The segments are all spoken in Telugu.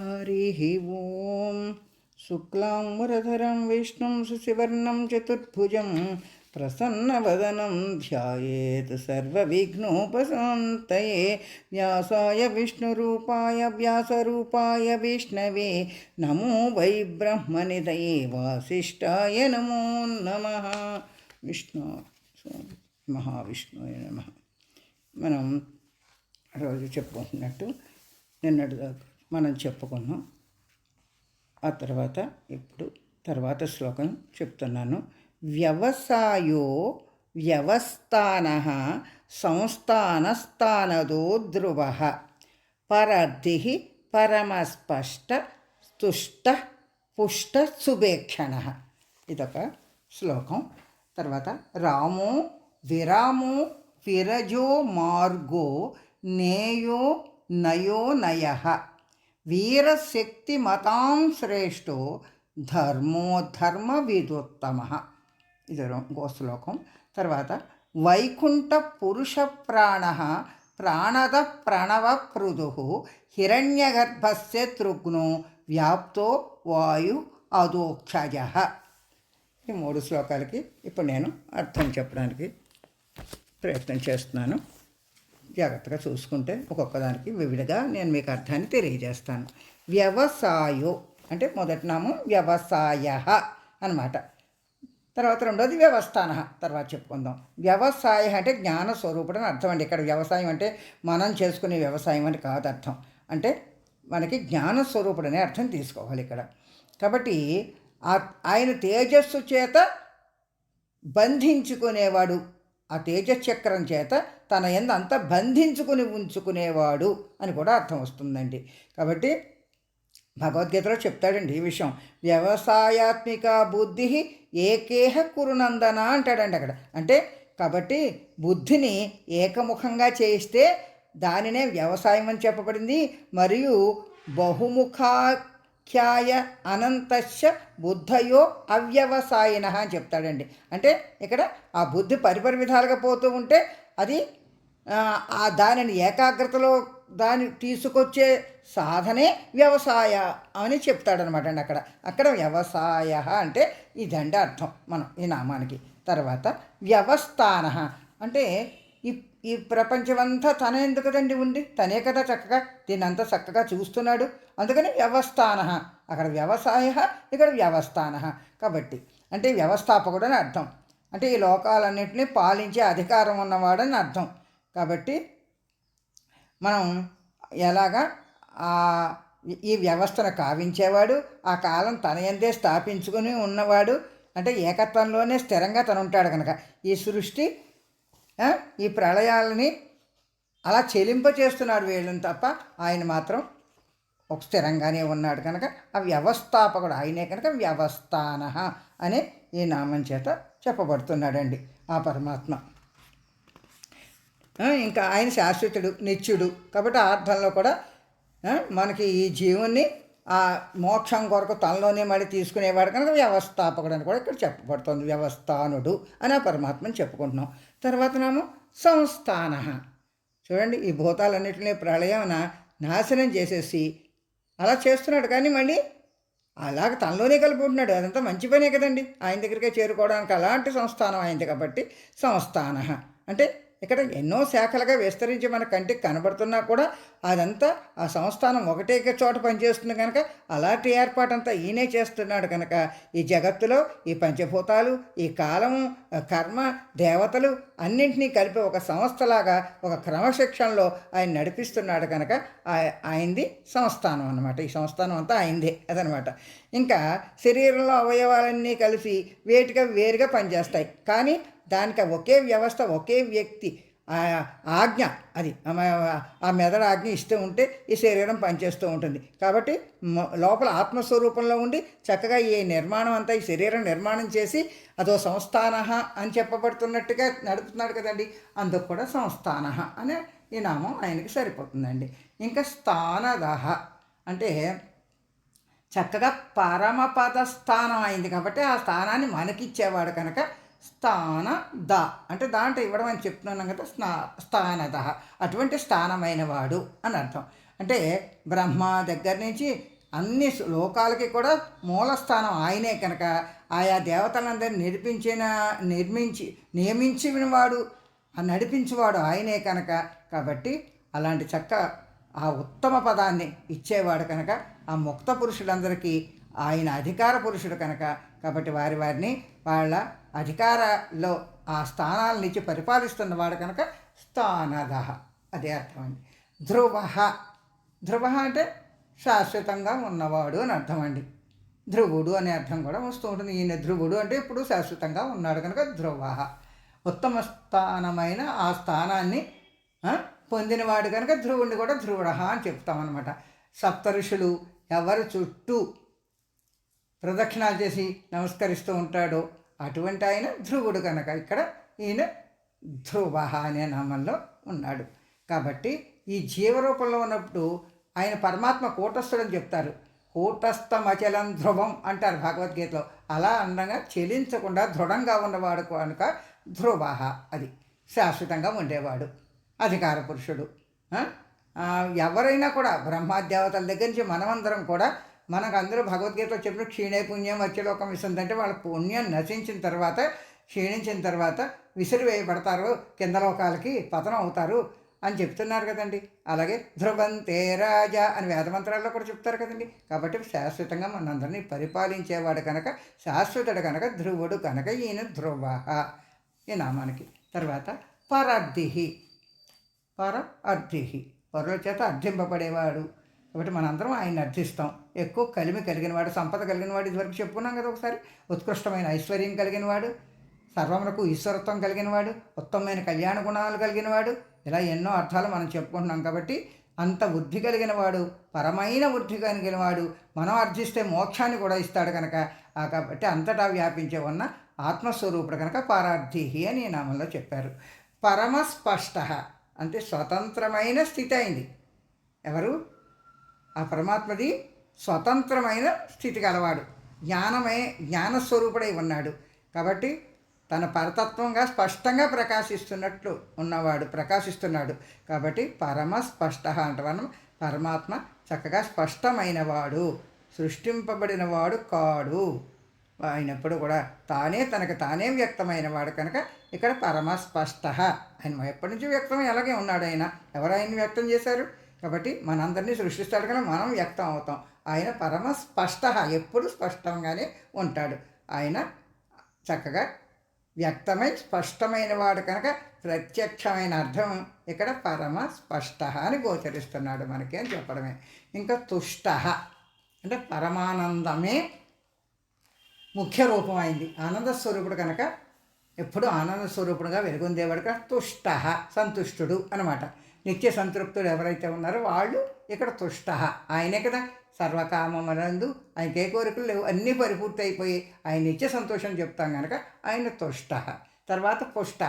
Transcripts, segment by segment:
हरिः ॐ शुक्लाम्बरधरं विष्णुं शशिवर्णं चतुर्भुजं प्रसन्नवदनं ध्यायेत् सर्वविघ्नोपशान्तये व्यासाय विष्णुरूपाय व्यासरूपाय विष्णवे नमो वै ब्रह्मनिधये वासिष्ठाय नमो नमः విష్ణు మహావిష్ణువే నమ మనం రోజు చెప్పుకుంటున్నట్టు నిన్నటి దాకా మనం చెప్పుకున్నాం. ఆ తర్వాత ఇప్పుడు తర్వాత శ్లోకం చెప్తున్నాను. వ్యవసాయో వ్యవస్థాన సంస్థానస్థానదో ధ్రువ పరద్ధి పరమస్పష్ట తుష్ట పుష్ట సుభేక్షణ ఇదొక శ్లోకం. తర్వాత రామో విరామో విరజో మార్గో నేయో నయో నయ వీరశక్తి మతాం శ్రేష్టో ధర్మో ధర్మ విదోత్తమ ఇది ఇంకో శ్లోకం. తర్వాత వైకుంఠ పురుష ప్రాణ ప్రాణద ప్రణవ పృదు హిరణ్యగర్భస్య తృగ్నో వ్యాప్తో వాయు అదోక్షయ ఈ మూడు శ్లోకాలకి ఇప్పుడు నేను అర్థం చెప్పడానికి ప్రయత్నం చేస్తున్నాను. జాగ్రత్తగా చూసుకుంటే ఒక్కొక్కదానికి వివిధగా నేను మీకు అర్థాన్ని తెలియజేస్తాను. వ్యవసాయో అంటే మొదటి నామం వ్యవసాయ అనమాట తర్వాత రెండోది వ్యవస్థాన. తర్వాత చెప్పుకుందాం. వ్యవసాయ అంటే జ్ఞాన స్వరూపుడు అని అర్థం అండి. ఇక్కడ వ్యవసాయం అంటే మనం చేసుకునే వ్యవసాయం అని కాదు అర్థం. అంటే మనకి జ్ఞాన స్వరూపుడు అనే అర్థం తీసుకోవాలి ఇక్కడ. కాబట్టి ఆయన తేజస్సు చేత బంధించుకునేవాడు ఆ తేజచక్రం చేత తన ఎందు అంతా బంధించుకుని ఉంచుకునేవాడు అని కూడా అర్థం వస్తుందండి. కాబట్టి భగవద్గీతలో చెప్తాడండి ఈ విషయం. వ్యవసాయాత్మిక బుద్ధి ఏకేహ కురునందన అంటాడండి అక్కడ. అంటే కాబట్టి బుద్ధిని ఏకముఖంగా చేయిస్తే దానినే వ్యవసాయం అని చెప్పబడింది. మరియు బహుముఖ ఖ్యాయ అనంతశ బుద్ధయో అవ్యవసాయిన అని చెప్తాడండి. అంటే ఇక్కడ ఆ బుద్ధి పరిపరి విధాలుగా పోతూ ఉంటే అది ఆ దానిని ఏకాగ్రతలో దాన్ని తీసుకొచ్చే సాధనే వ్యవసాయ అని చెప్తాడనమాట అండి అక్కడ. అక్కడ వ్యవసాయ అంటే ఇదండి అర్థం మనం ఈ నామానికి. తర్వాత వ్యవస్థాన. అంటే ఈ ఈ ప్రపంచమంతా తన ఎందుకు కదండి ఉంది? తనే కదా చక్కగా దీన్ని అంతా చక్కగా చూస్తున్నాడు. అందుకని వ్యవస్థాన. అక్కడ వ్యవసాయ ఇక్కడ వ్యవస్థాన. కాబట్టి అంటే వ్యవస్థాపకుడు అని అర్థం. అంటే ఈ లోకాలన్నింటినీ పాలించే అధికారం ఉన్నవాడని అర్థం. కాబట్టి మనం ఎలాగా ఈ వ్యవస్థను కావించేవాడు ఆ కాలం తన ఎందే స్థాపించుకుని ఉన్నవాడు అంటే ఏకత్వంలోనే స్థిరంగా తను ఉంటాడు కనుక ఈ సృష్టి ఈ ప్రళయాలని అలా చెలింప చేస్తున్నాడు వీళ్ళని తప్ప ఆయన మాత్రం ఒక స్థిరంగానే ఉన్నాడు కనుక ఆ వ్యవస్థాపకుడు ఆయనే కనుక వ్యవస్థాన అనే ఈ నామం చేత చెప్పబడుతున్నాడండి ఆ పరమాత్మ. ఇంకా ఆయన శాశ్వతుడు నిత్యుడు కాబట్టి ఆ అర్థంలో కూడా మనకి ఈ జీవుణ్ణి ఆ మోక్షం కొరకు తనలోనే మళ్ళీ తీసుకునేవాడు కనుక వ్యవస్థాపకుడు అని కూడా ఇక్కడ చెప్పబడుతుంది. వ్యవస్థానుడు అని ఆ పరమాత్మని చెప్పుకుంటున్నాం. తర్వాత నామో సంస్థాన. చూడండి ఈ భూతాలన్నింటినీ ప్రళయమున నాశనం చేసేసి అలా చేస్తున్నాడు కానీ మళ్ళీ అలాగ తనలోనే కలుపుకుంటున్నాడు. అదంతా మంచి పనే కదండి. ఆయన దగ్గరికే చేరుకోవడానికి అలాంటి సంస్థానం అయింది కాబట్టి సంస్థాన. అంటే ఇక్కడ ఎన్నో శాఖలుగా విస్తరించి మన కంటికి కనబడుతున్నా కూడా అదంతా ఆ సంస్థానం ఒకటే చోట పనిచేస్తుంది కనుక అలాంటి ఏర్పాటంతా ఈయనే చేస్తున్నాడు కనుక ఈ జగత్తులో ఈ పంచభూతాలు ఈ కాలము కర్మ దేవతలు అన్నింటినీ కలిపి ఒక సంస్థలాగా ఒక క్రమశిక్షణలో ఆయన నడిపిస్తున్నాడు కనుక ఆయనది సంస్థానం అనమాట ఈ సంస్థానం అంతా ఆయనదే అదనమాట. ఇంకా శరీరంలో అవయవాలన్నీ కలిసి వేటిగా వేరుగా పనిచేస్తాయి. కానీ దానికి ఒకే వ్యవస్థ ఒకే వ్యక్తి ఆజ్ఞ అది ఆ మెదడు ఆజ్ఞ ఇస్తూ ఉంటే ఈ శరీరం పనిచేస్తూ ఉంటుంది. కాబట్టి లోపల ఆత్మస్వరూపంలో ఉండి చక్కగా ఈ నిర్మాణం అంతా ఈ శరీరం నిర్మాణం చేసి అదో సంస్థాన అని చెప్పబడుతున్నట్టుగా నడుపుతున్నాడు కదండి. అందుకు కూడా సంస్థాన అనే ఈ నామం ఆయనకి సరిపోతుందండి. ఇంకా స్థానదహ అంటే చక్కగా పరమపద స్థానం అయింది కాబట్టి ఆ స్థానాన్ని మనకిచ్చేవాడు కనుక స్థాన ద. అంటే దాంట్లో ఇవ్వడం అని చెప్తున్నాను కదా స్నా స్థానద. అటువంటి స్థానమైన వాడు అని అర్థం. అంటే బ్రహ్మ దగ్గర నుంచి అన్ని లోకాలకి కూడా మూలస్థానం ఆయనే కనుక ఆయా దేవతలందరినీ నిర్మించిన నిర్మించి నియమించిన వాడు నడిపించేవాడు ఆయనే కనుక. కాబట్టి అలాంటి చక్క ఆ ఉత్తమ పదాన్ని ఇచ్చేవాడు కనుక ఆ ముక్త పురుషులందరికీ ఆయన అధికార పురుషుడు కనుక. కాబట్టి వారి వారిని వాళ్ళ అధికారంలో ఆ స్థానాలను ఇచ్చి పరిపాలిస్తున్నవాడు కనుక స్థానద. అదే అర్థం అండి ధ్రువ. ధ్రువ అంటే శాశ్వతంగా ఉన్నవాడు అని అర్థం అండి ధ్రువుడు అనే అర్థం కూడా వస్తూ ఉంటుంది. ఈయన ధ్రువుడు అంటే ఇప్పుడు శాశ్వతంగా ఉన్నాడు కనుక ధ్రువ. ఉత్తమ స్థానమైన ఆ స్థానాన్ని పొందినవాడు కనుక ధ్రువుడిని కూడా ధ్రువుడ అని చెప్తామన్నమాట సప్త ఋషులు ఎవరు చుట్టూ ప్రదక్షిణాలు చేసి నమస్కరిస్తూ ఉంటాడో అటువంటి ఆయన ధ్రువుడు కనుక ఇక్కడ ఈయన ధ్రువ అనే నామంలో ఉన్నాడు. కాబట్టి ఈ జీవరూపంలో ఉన్నప్పుడు ఆయన పరమాత్మ కూటస్థుడని చెప్తారు. కూటస్థమచలం ధ్రువం అంటారు భగవద్గీతలో. అలా అందంగా చెలించకుండా దృఢంగా ఉన్నవాడు కనుక ధ్రువ అది. శాశ్వతంగా ఉండేవాడు. అధికార పురుషుడు. ఎవరైనా కూడా బ్రహ్మాదేవతల దగ్గర నుంచి మనమందరం కూడా మనకు అందరూ భగవద్గీతలో చెప్పిన క్షీణే పుణ్యం వచ్చేలోకం విస్తుందంటే వాళ్ళ పుణ్యం నశించిన తర్వాత క్షీణించిన తర్వాత విసిరివేయబడతారు కింద లోకాలకి పతనం అవుతారు అని చెప్తున్నారు కదండి. అలాగే ధ్రువంతే రాజా అని వేదమంత్రాల్లో కూడా చెప్తారు కదండి. కాబట్టి శాశ్వతంగా మనందరినీ పరిపాలించేవాడు కనుక శాశ్వతుడు కనుక ధ్రువుడు కనుక ఈయన ధ్రువ ఈ నామానికి. తర్వాత పరర్ధిహి పర అర్థిహి పరుల చేత అర్థింపబడేవాడు. కాబట్టి మనందరం ఆయన అర్థిస్తాం. ఎక్కువ కలిమి కలిగిన వాడు సంపద కలిగిన వాడు ఇదివరకు చెప్పుకున్నాం కదా ఒకసారి. ఉత్కృష్టమైన ఐశ్వర్యం కలిగిన వాడు సర్వములకు ఈశ్వరత్వం కలిగిన వాడు ఉత్తమమైన కళ్యాణ గుణాలు కలిగిన వాడు ఇలా ఎన్నో అర్థాలు మనం చెప్పుకుంటున్నాం కాబట్టి అంత వృద్ధి కలిగిన వాడు పరమైన వృద్ధి కలిగిన వాడు మనం అర్థిస్తే మోక్షాన్ని కూడా ఇస్తాడు కనుక కాబట్టి అంతటా వ్యాపించే ఉన్న ఆత్మస్వరూపుడు కనుక పారార్థిహి అని ఈ నామంలో చెప్పారు. పరమస్పష్ట అంటే స్వతంత్రమైన స్థితి అయింది. ఎవరు? ఆ పరమాత్మది స్వతంత్రమైన స్థితి గలవాడు జ్ఞానమే జ్ఞానస్వరూపుడై ఉన్నాడు. కాబట్టి తన పరతత్వంగా స్పష్టంగా ప్రకాశిస్తున్నట్లు ఉన్నవాడు ప్రకాశిస్తున్నాడు. కాబట్టి పరమ స్పష్ట అంటే మనం పరమాత్మ చక్కగా స్పష్టమైనవాడు సృష్టింపబడినవాడు కాడు. అయినప్పుడు కూడా తానే తనకు తానే వ్యక్తమైన వాడు కనుక ఇక్కడ పరమ స్పష్ట ఆయన ఎప్పటి నుంచి వ్యక్తం అలాగే ఉన్నాడు ఆయన. ఎవరు ఆయన వ్యక్తం చేశారు? కాబట్టి మనందరినీ సృష్టిస్తాడు కనుక మనం వ్యక్తం అవుతాం. ఆయన పరమ స్పష్ట ఎప్పుడు స్పష్టంగానే ఉంటాడు. ఆయన చక్కగా వ్యక్తమై స్పష్టమైన వాడు కనుక ప్రత్యక్షమైన అర్థం ఇక్కడ పరమ స్పష్ట అని గోచరిస్తున్నాడు మనకి అని చెప్పడమే. ఇంకా తుష్ట అంటే పరమానందమే ముఖ్య రూపం అయింది. ఆనంద స్వరూపుడు కనుక ఎప్పుడు ఆనంద స్వరూపుడుగా వెలుగొందేవాడు కనుక తుష్ట సంతుష్టుడు అనమాట నిత్య సంతృప్తులు ఎవరైతే ఉన్నారో వాళ్ళు ఇక్కడ తుష్ట. ఆయనే కదా సర్వకామములందు ఆయనకే కోరికలు లేవు. అన్నీ పరిపూర్తి అయిపోయి ఆయన నిత్య సంతోషం చెప్తాం కనుక ఆయన తుష్ట. తర్వాత పుష్ట.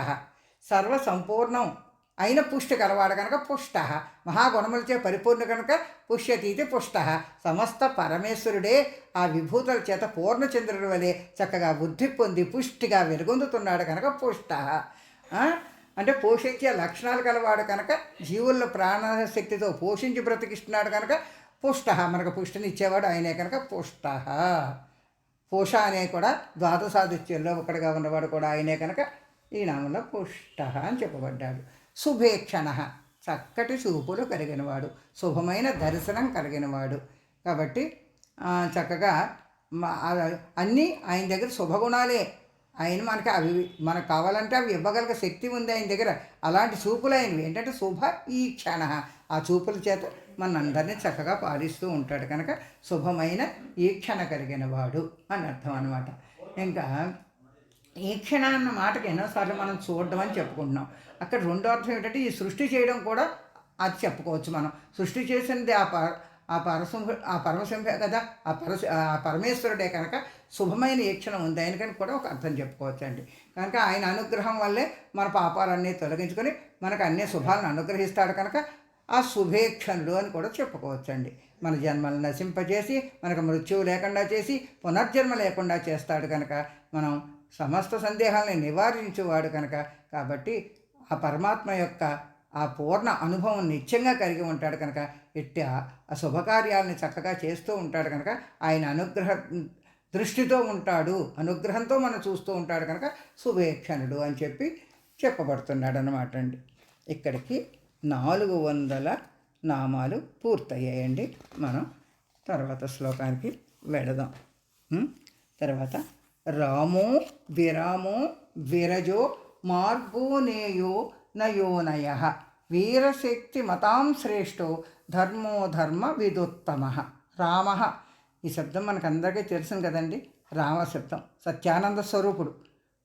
సర్వ సంపూర్ణం అయిన పుష్టి కలవాడు కనుక పుష్ట. మహాగుణములచే పరిపూర్ణ కనుక పుష్యతీతి పుష్ట. సమస్త పరమేశ్వరుడే ఆ విభూతుల చేత పూర్ణచంద్రుడి వలె చక్కగా బుద్ధి పొంది పుష్టిగా వెలుగొందుతున్నాడు కనుక పుష్ట. అంటే పోషించే లక్షణాలు కలవాడు కనుక జీవుల్లో ప్రాణశక్తితో పోషించి బ్రతికిస్తున్నాడు కనుక పుష్ట. మనకు పుష్టిని ఇచ్చేవాడు ఆయనే కనుక పుష్ట. పూష అనే కూడా ద్వాదశాదిత్యంలో ఒకటిగా ఉన్నవాడు కూడా ఆయనే కనుక ఈ నామంలో పుష్ట అని చెప్పబడ్డాడు. శుభేక్షణ. చక్కటి చూపులు కలిగినవాడు. శుభమైన దర్శనం కలిగినవాడు. కాబట్టి చక్కగా అన్నీ ఆయన దగ్గర శుభగుణాలే. ఆయన మనకి అవి మనకు కావాలంటే అవి ఇవ్వగలిగే శక్తి ఉంది ఆయన దగ్గర. అలాంటి చూపులు ఆయనవి. ఏంటంటే శుభ ఈ క్షణ ఆ చూపుల చేత మన అందరినీ చక్కగా పాలిస్తూ ఉంటాడు కనుక శుభమైన ఈ క్షణ కలిగిన వాడు అని అర్థం అనమాట ఇంకా ఈ క్షణ అన్న మాటకి ఎన్నోసార్లు మనం చూడడం అని చెప్పుకుంటున్నాం. అక్కడ రెండో అర్థం ఏంటంటే ఈ సృష్టి చేయడం కూడా అది చెప్పుకోవచ్చు మనం. సృష్టి చేసింది ఆ ఆ పరసింహ ఆ పరమసింహే కదా ఆ పరశ ఆ పరమేశ్వరుడే కనుక శుభమైన ఈక్షణం ఉంది ఆయనకని కూడా ఒక అర్థం చెప్పుకోవచ్చండి. కనుక ఆయన అనుగ్రహం వల్లే మన పాపాలన్నీ తొలగించుకొని మనకు అన్ని శుభాలను అనుగ్రహిస్తాడు కనుక ఆ శుభేక్షణుడు అని కూడా చెప్పుకోవచ్చండి. మన జన్మలను నశింపజేసి మనకు మృత్యువు లేకుండా చేసి పునర్జన్మ లేకుండా చేస్తాడు కనుక మనం సమస్త సందేహాలని నివారించేవాడు కనుక కాబట్టి ఆ పరమాత్మ యొక్క ఆ పూర్ణ అనుభవం నిత్యంగా కలిగి ఉంటాడు కనుక ఎట్టి ఆ- శుభకార్యాలని చక్కగా చేస్తూ ఉంటాడు కనుక ఆయన అనుగ్రహ దృష్టితో ఉంటాడు అనుగ్రహంతో మనం చూస్తూ ఉంటాడు కనుక శుభేక్షణుడు అని చెప్పి చెప్పబడుతున్నాడు అనమాట అండి. ఇక్కడికి నాలుగు వందల నామాలు పూర్తయ్యాయండి. మనం తర్వాత శ్లోకానికి వెళదాం. తర్వాత రామో విరామో విరజో మార్గోనేయో నయోనయ వీరశక్తి మతాం శ్రేష్టో ధర్మో ధర్మ విదుత్తమ. రామ. ఈ శబ్దం మనకు అందరికీ తెలుసును కదండి రామశబ్దం సత్యానంద స్వరూపుడు.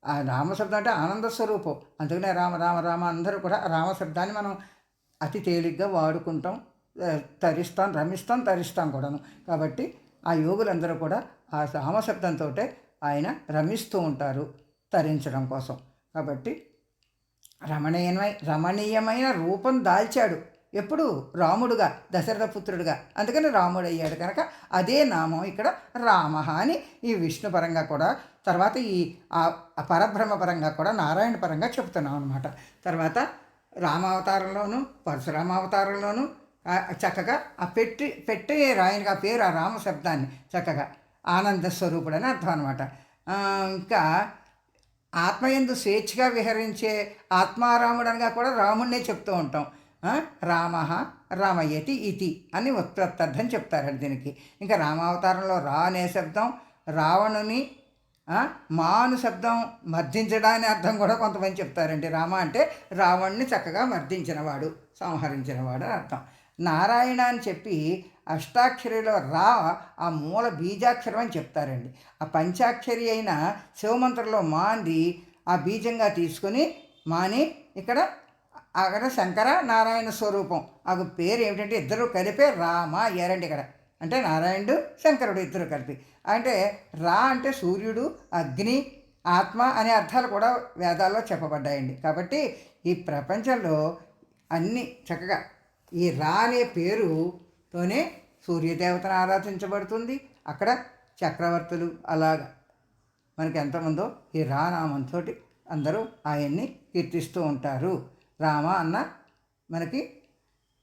ఆ రామశబ్దం అంటే ఆనంద స్వరూపం. అందుకనే రామ రామ రామ అందరూ కూడా రామశబ్దాన్ని మనం అతి తేలిగ్గా వాడుకుంటాం తరిస్తాం రమిస్తాం తరిస్తాం కూడాను. కాబట్టి ఆ యోగులందరూ కూడా ఆ రామశబ్దంతో ఆయన రమిస్తూ ఉంటారు తరించడం కోసం. కాబట్టి రమణీయమై రమణీయమైన రూపం దాల్చాడు. ఎప్పుడు? రాముడుగా దశరథ పుత్రుడుగా. అందుకని రాముడు అయ్యాడు కనుక అదే నామం ఇక్కడ రామ అని ఈ విష్ణు పరంగా కూడా తర్వాత ఈ ఆ పరబ్రహ్మ పరంగా కూడా నారాయణ పరంగా చెప్తున్నాం అనమాట తర్వాత రామావతారంలోను పరశురామ అవతారంలోను చక్కగా ఆ పెట్టి పెట్టే రాయనికి ఆ పేరు ఆ రామ శబ్దాన్ని చక్కగా ఆనంద స్వరూపుడు అని అర్థం అనమాట ఇంకా ఆత్మయందు స్వేచ్ఛగా విహరించే ఆత్మారాముడనగా కూడా రాముడినే చెప్తూ ఉంటాం. రామ రామయతి ఇతి అని ఉత్పత్తర్థం చెప్తారండి దీనికి. ఇంకా రామావతారంలో రా అనే శబ్దం రావణుని మా మాను శబ్దం మర్దించడాని అర్థం కూడా కొంతమంది చెప్తారండి. రామ అంటే రావణ్ణి చక్కగా మర్దించినవాడు సంహరించినవాడు అని అర్థం. నారాయణ అని చెప్పి అష్టాక్షరిలో రా ఆ మూల బీజాక్షరం అని చెప్తారండి. ఆ పంచాక్షరి అయిన శివమంత్రంలో మాంది ఆ బీజంగా తీసుకుని మాని ఇక్కడ అక్కడ శంకర నారాయణ స్వరూపం. ఆ పేరు ఏమిటంటే ఇద్దరు కలిపే రామ అయ్యారండి ఇక్కడ. అంటే నారాయణుడు శంకరుడు ఇద్దరు కలిపి. అంటే రా అంటే సూర్యుడు అగ్ని ఆత్మ అనే అర్థాలు కూడా వేదాల్లో చెప్పబడ్డాయండి. కాబట్టి ఈ ప్రపంచంలో అన్ని చక్కగా ఈ రా అనే పేరుతోనే సూర్యదేవతను ఆరాధించబడుతుంది. అక్కడ చక్రవర్తులు అలాగా మనకి ఎంతమందో ఈ రా నామంతో అందరూ ఆయన్ని కీర్తిస్తూ ఉంటారు. రామ అన్న మనకి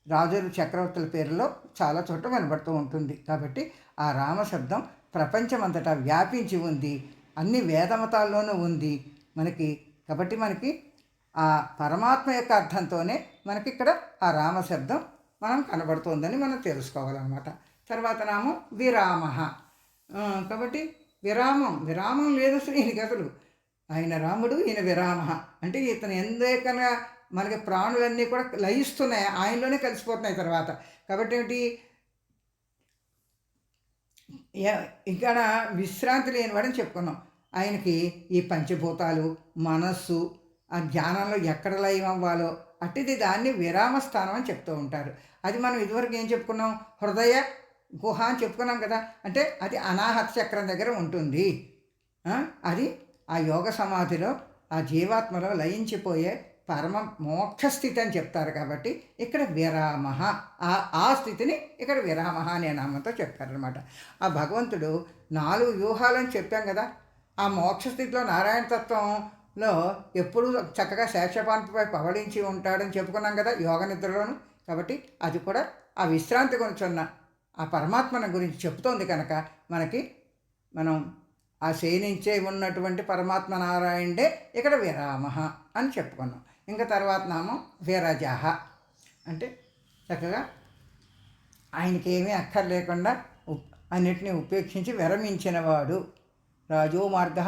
రాజులు చక్రవర్తుల పేరులో చాలా చోట్ల వినబడుతూ ఉంటుంది. కాబట్టి ఆ రామ శబ్దం ప్రపంచమంతటా వ్యాపించి ఉంది. అన్ని వేదమతాల్లోనూ ఉంది. మనకి కాబట్టి మనకి ఆ పరమాత్మ యొక్క అర్థంతోనే మనకి ఇక్కడ ఆ రామ శబ్దం మనం కనబడుతోందని మనం తెలుసుకోవాలన్నమాట. తర్వాత నామం విరామ. కాబట్టి విరామం విరామం లేదు అసలు ఈయనకి అసలు. ఆయన రాముడు ఈయన విరామ. అంటే ఇతను ఎందుకనగా మనకి ప్రాణులన్నీ కూడా లయిస్తున్నాయి ఆయనలోనే కలిసిపోతున్నాయి తర్వాత. కాబట్టి ఏమిటి? ఇక్కడ విశ్రాంతి లేనివాడని చెప్పుకున్నాం. ఆయనకి ఈ పంచభూతాలు మనస్సు ఆ జ్ఞానంలో ఎక్కడ లయం అవ్వాలో అట్టిది దాన్ని విరామ స్థానం అని చెప్తూ ఉంటారు. అది మనం ఇదివరకు ఏం చెప్పుకున్నాం? హృదయ గుహ అని చెప్పుకున్నాం కదా. అంటే అది అనాహత చక్రం దగ్గర ఉంటుంది. అది ఆ యోగ సమాధిలో ఆ జీవాత్మలో లయించిపోయే పరమ మోక్ష స్థితి అని చెప్తారు కాబట్టి ఇక్కడ విరామ. ఆ ఆ స్థితిని ఇక్కడ విరామ అనే నామంతో చెప్తారనమాట ఆ భగవంతుడు నాలుగు వ్యూహాలని చెప్పాం కదా. ఆ మోక్ష స్థితిలో నారాయణ లో ఎప్పుడు చక్కగా శేషపాన్పై పవడించి ఉంటాడని చెప్పుకున్నాం కదా యోగ నిద్రలోను. కాబట్టి అది కూడా ఆ విశ్రాంతి గురించి ఉన్న ఆ పరమాత్మను గురించి చెప్తోంది కనుక మనకి మనం ఆ శయనించే ఉన్నటువంటి పరమాత్మ నారాయణుడే ఇక్కడ విరామ అని చెప్పుకున్నాం. ఇంకా తర్వాత నామం విరజహ అంటే చక్కగా ఆయనకి ఏమీ అక్కర్లేకుండా ఉప్- అన్నిటినీ ఉపేక్షించి విరమించినవాడు. రాజో మార్గ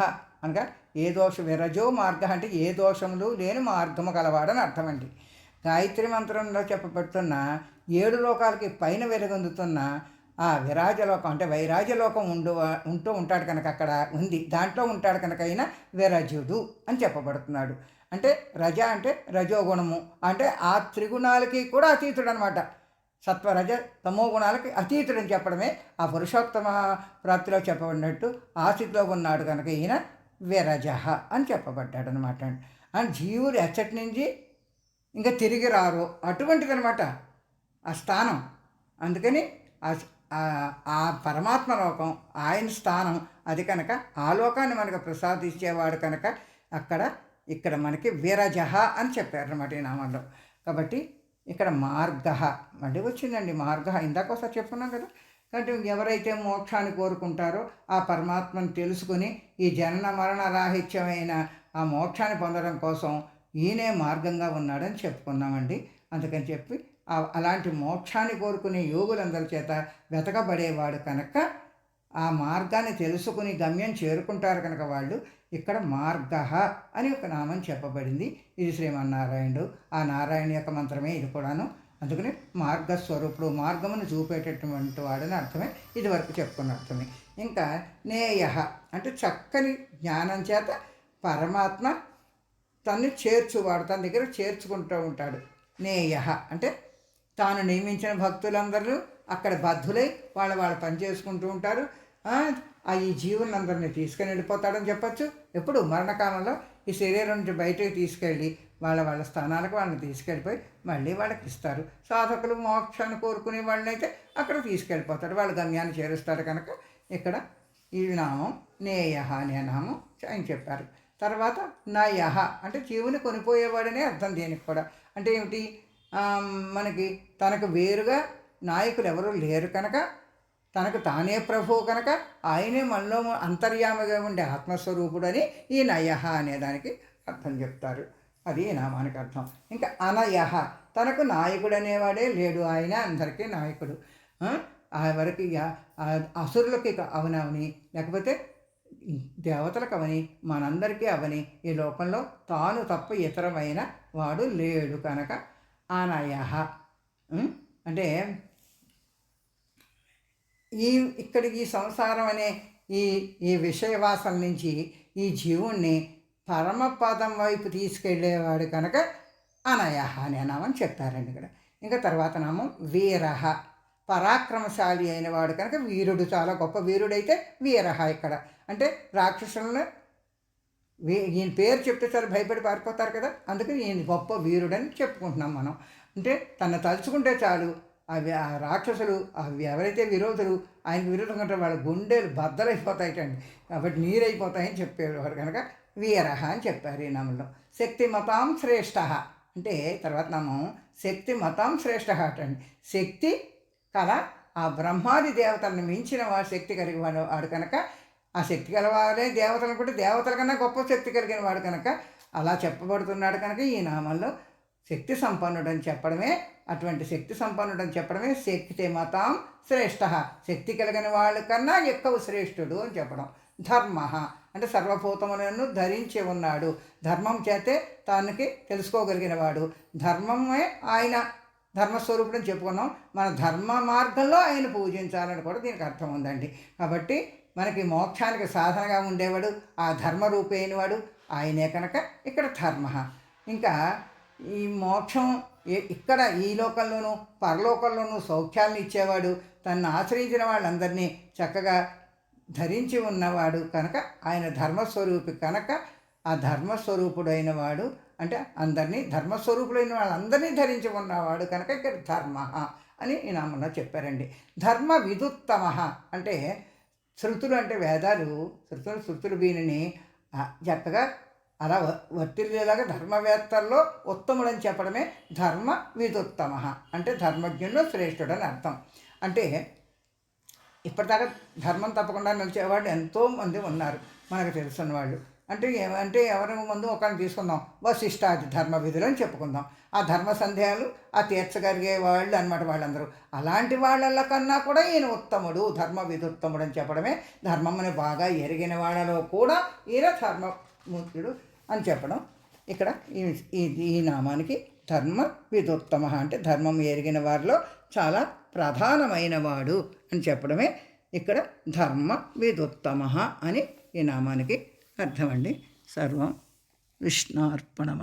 అనగా ఏ దోష విరజో మార్గ అంటే ఏ దోషములు లేని మార్గము గలవాడని అర్థమండి. గాయత్రి మంత్రంలో చెప్పబడుతున్న ఏడు లోకాలకి పైన వెలుగొందుతున్న ఆ విరాజలోకం అంటే వైరాజలోకం ఉండు ఉంటూ ఉంటాడు కనుక అక్కడ ఉంది. దాంట్లో ఉంటాడు కనుక అయినా విరజుడు అని చెప్పబడుతున్నాడు. అంటే రజ అంటే రజోగుణము. అంటే ఆ త్రిగుణాలకి కూడా అతీతుడు అనమాట సత్వరజ తమో గుణాలకి అతీతుడని చెప్పడమే ఆ పురుషోత్తమ ప్రాప్తిలో చెప్పబడినట్టు ఆ స్థితిలో ఉన్నాడు కనుక ఈయన విరజహ అని చెప్పబడ్డాడు అనమాట అండ్ జీవుడు ఎచ్చటి నుంచి ఇంకా తిరిగి రారు. అటువంటిది అనమాట ఆ స్థానం. అందుకని ఆ ఆ- పరమాత్మ లోకం ఆయన స్థానం అది కనుక ఆ లోకాన్ని మనకు ప్రసాదించేవాడు కనుక అక్కడ ఇక్కడ మనకి విరజహ అని చెప్పారనమాట ఈ నామంలో. కాబట్టి ఇక్కడ మార్గ మళ్ళీ వచ్చిందండి మార్గ ఇందాక ఒకసారి చెప్పుకున్నాం కదా. కాబట్టి ఎవరైతే మోక్షాన్ని కోరుకుంటారో ఆ పరమాత్మను తెలుసుకుని ఈ జనన మరణ రాహిత్యమైన ఆ మోక్షాన్ని పొందడం కోసం ఈయనే మార్గంగా ఉన్నాడని చెప్పుకున్నామండి. అందుకని చెప్పి అలాంటి మోక్షాన్ని కోరుకునే యోగులందరి చేత వెతకబడేవాడు కనుక ఆ మార్గాన్ని తెలుసుకుని గమ్యం చేరుకుంటారు కనుక వాళ్ళు ఇక్కడ మార్గ అని ఒక నామం చెప్పబడింది. ఇది శ్రీమన్నారాయణుడు. ఆ నారాయణ యొక్క మంత్రమే ఇది కూడాను. అందుకని మార్గస్వరూపుడు మార్గమును చూపేటటువంటి వాడని అర్థమే ఇది వరకు చెప్పుకున్న అర్థమే. ఇంకా నేయ అంటే చక్కని జ్ఞానం చేత పరమాత్మ తన్ని చేర్చువాడు తన దగ్గర చేర్చుకుంటూ ఉంటాడు. నేయ అంటే తాను నియమించిన భక్తులందరూ అక్కడ బద్ధులై వాళ్ళ వాళ్ళు పని చేసుకుంటూ ఉంటారు. ఆ ఈ జీవులందరినీ తీసుకుని వెళ్ళిపోతాడని చెప్పచ్చు. ఎప్పుడు? మరణకాలంలో ఈ శరీరం నుంచి బయటకు తీసుకెళ్ళి వాళ్ళ వాళ్ళ స్థానాలకు వాళ్ళని తీసుకెళ్ళిపోయి మళ్ళీ వాళ్ళకి ఇస్తారు. సాధకులు మోక్షాన్ని కోరుకునే వాళ్ళనైతే అక్కడ తీసుకెళ్ళిపోతారు. వాళ్ళ గమ్యాన్ని చేరుస్తారు కనుక ఇక్కడ ఈ నామం నేయహ అనే నామం ఆయన చెప్పారు. తర్వాత నయహ అంటే జీవుని కొనిపోయేవాడనే అర్థం దీనికి కూడా. అంటే ఏమిటి? మనకి తనకు వేరుగా నాయకులు ఎవరు లేరు కనుక తనకు తానే ప్రభు కనుక ఆయనే మనలో అంతర్యామగా ఉండే ఆత్మస్వరూపుడని ఈ నయహ అనేదానికి అర్థం చెప్తారు. అది నామానికి అర్థం. ఇంకా అనయహ తనకు నాయకుడు అనేవాడే లేడు ఆయన అందరికీ నాయకుడు. ఆ వరకు అసురులకి అవనవని లేకపోతే దేవతలకు అవని మనందరికీ అవని ఈ లోకంలో తాను తప్ప ఇతరమైన వాడు లేడు కనుక అనయహ. అంటే ఈ ఇక్కడికి ఈ సంసారం అనే ఈ ఈ విషయవాసం నుంచి ఈ జీవుణ్ణి పరమపదం వైపు తీసుకెళ్ళేవాడు కనుక అనయహ అనే నామం చెప్పారండి ఇక్కడ. ఇంకా తర్వాత నామం వీరహ. పరాక్రమశాలి అయిన వాడు కనుక వీరుడు చాలా గొప్ప వీరుడైతే వీరహ ఇక్కడ. అంటే రాక్షసులను ఈయన పేరు చెప్తే చాలా భయపడి పారిపోతారు కదా అందుకని ఈయన గొప్ప వీరుడని చెప్పుకుంటున్నాం మనం. అంటే తను తలుచుకుంటే చాలు ఆ రాక్షసులు అవి ఎవరైతే విరోధులు ఆయనకు విరోధంగా ఉంటే వాళ్ళ గుండెలు బద్దలైపోతాయిటండి. కాబట్టి నీరైపోతాయని చెప్పేవారు. కనుక వీరహ అని చెప్పారు ఈ నామంలో. శక్తి మతాం శ్రేష్ఠ. అంటే తర్వాత నామం శక్తి మతాం శ్రేష్ఠ అటండి. శక్తి కల ఆ బ్రహ్మాది దేవతలను మించిన వాడు శక్తి కలిగి వాడు వాడు కనుక ఆ శక్తి గలవారే దేవతలు కూడా దేవతల కన్నా గొప్ప శక్తి కలిగిన వాడు కనుక అలా చెప్పబడుతున్నాడు కనుక ఈ నామంలో శక్తి సంపన్నుడు అని చెప్పడమే అటువంటి శక్తి సంపన్నుడు అని చెప్పడమే శక్తి మతం శ్రేష్ఠ శక్తి కలిగిన వాళ్ళకన్నా ఎక్కువ శ్రేష్ఠుడు అని చెప్పడం. ధర్మ. అంటే సర్వభూతములను ధరించి ఉన్నాడు. ధర్మం చేతే తనకి తెలుసుకోగలిగిన వాడు. ధర్మమే ఆయన ధర్మస్వరూపుడు చెప్పుకున్నాం. మన ధర్మ మార్గంలో ఆయన పూజించాలని కూడా దీనికి అర్థం ఉందండి. కాబట్టి మనకి మోక్షానికి సాధనగా ఉండేవాడు ఆ ధర్మరూపైన వాడు ఆయనే కనుక ఇక్కడ ధర్మ. ఇంకా ఈ మోక్షం ఇక్కడ ఈ లోకంలోనూ పరలోకంలోనూ సౌఖ్యాలను ఇచ్చేవాడు తను ఆశ్రయించిన వాళ్ళందరినీ చక్కగా ధరించి ఉన్నవాడు కనుక ఆయన ధర్మస్వరూపి కనుక ఆ ధర్మస్వరూపుడైన వాడు అంటే అందరినీ ధర్మస్వరూపుడైన వాళ్ళందరినీ ధరించి ఉన్నవాడు కనుక ఇక్కడ ధర్మ అని నామన్న చెప్పారండి. ధర్మ విదుత్తమ అంటే శృతులు అంటే వేదాలు శృతులు శృతులు వీనిని చక్కగా అలా వర్తిల్లేలాగా ధర్మవేత్తల్లో ఉత్తముడని చెప్పడమే ధర్మ విదుత్తమ. అంటే ధర్మజ్ఞుల్లో శ్రేష్ఠుడని అర్థం. అంటే ఇప్పటిదాకా ధర్మం తప్పకుండా నడిచేవాళ్ళు ఎంతోమంది ఉన్నారు మనకు తెలుసున్న వాళ్ళు. అంటే ఏమంటే ఎవరి ముందు ఒకరిని తీసుకుందాం వశిష్టాది ధర్మ విధులు అని చెప్పుకుందాం. ఆ ధర్మ సందేహాలు ఆ తీర్చగలిగే వాళ్ళు అనమాట వాళ్ళందరూ. అలాంటి వాళ్ళ కన్నా కూడా ఈయన ఉత్తముడు ధర్మ విధుత్తముడు అని చెప్పడమే ధర్మమ్మని బాగా ఎరిగిన వాళ్ళలో కూడా ఈయన ధర్మమూర్తుడు అని చెప్పడం. ఇక్కడ ఈ ఈ నామానికి ధర్మ విదుత్తమ అంటే ధర్మం ఎరిగిన వారిలో చాలా ప్రధానమైన వాడు అని చెప్పడమే ఇక్కడ ధర్మ విదుత్తమ అని ఈ నామానికి అర్థమండి. సర్వం విష్ణార్పణమ